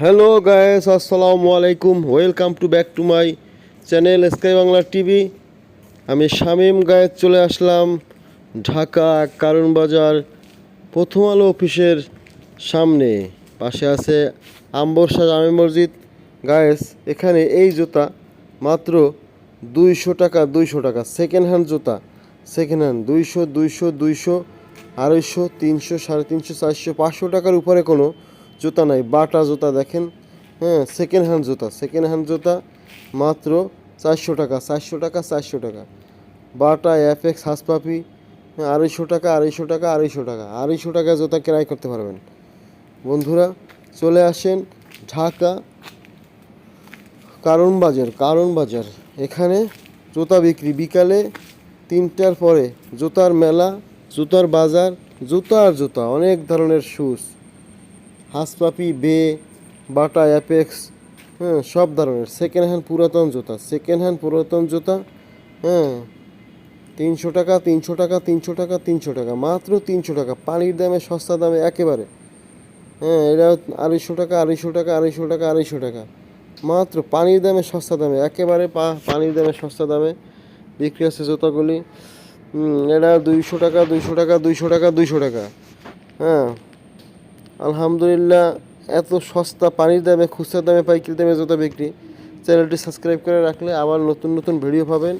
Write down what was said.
Hello guys আসসালামু আলাইকুম welcome to back to my channel Sky Bangla TV আমি Shamim guys চলে আসলাম ঢাকা কারণ বাজার প্রথম আলো অফিসের সামনে। পাশে আছে আম্বরশা জামে মসজিদ। গায়েস এখানে এই জুতা মাত্র দুইশো টাকা দুইশো টাকা। সেকেন্ড হ্যান্ড জুতা। সেকেন্ড হ্যান্ড দুইশো দুইশো দুইশো, আড়াইশো, তিনশো, সাড়ে তিনশো, চারশো, পাঁচশো টাকার উপরে কোনো জুতা নাই বাটা জুতা দেখেন হ্যাঁ সেকেন্ড হ্যান্ড জুতা সেকেন্ড হ্যান্ড জুতা মাত্র চারশো টাকা চারশো টাকা চারশো টাকা। বাটা এফএক্স হাসপাপি হ্যাঁ, আড়াইশো টাকা আড়াইশো টাকা আড়াইশো টাকা আড়াইশো টাকা জুতা ক্রয় করতে পারবেন। বন্ধুরা চলে আসেন ঢাকা কারণ বাজার কারণ বাজার। এখানে জুতা বিক্রি বিকালে তিনটার পরে জুতার মেলা জুতার বাজার জুতা আর জুতা অনেক ধরনের শুজ হাসপাপি, বে, বাটা, অ্যাপেক্স হ্যাঁ সব ধরনের। সেকেন্ড হ্যান্ড পুরাতন জুতা সেকেন্ড হ্যান্ড পুরাতন জুতা হ্যাঁ তিনশো টাকা তিনশো টাকা তিনশো টাকা তিনশো টাকা, মাত্র তিনশো টাকা। পানির দামে সস্তা দামে একেবারে। হ্যাঁ এটা আড়াইশো টাকা আড়াইশো টাকা আড়াইশো টাকা আড়াইশো টাকা। মাত্র পানির দামে সস্তা দামে, একেবারে পা, পানির দামে সস্তা দামে বিক্রি আছে জুতাগুলি। এটা দুইশো টাকা দুইশো টাকা দুইশো টাকা দুইশো টাকা। হ্যাঁ আলহামদুলিল্লাহ, এত সস্তা পানির দামে, খুচরা দামে, পাইকারি দামে যত বিক্রি, চ্যানেলটি সাবস্ক্রাইব করে রাখলে আবার নতুন নতুন ভিডিও পাবেন।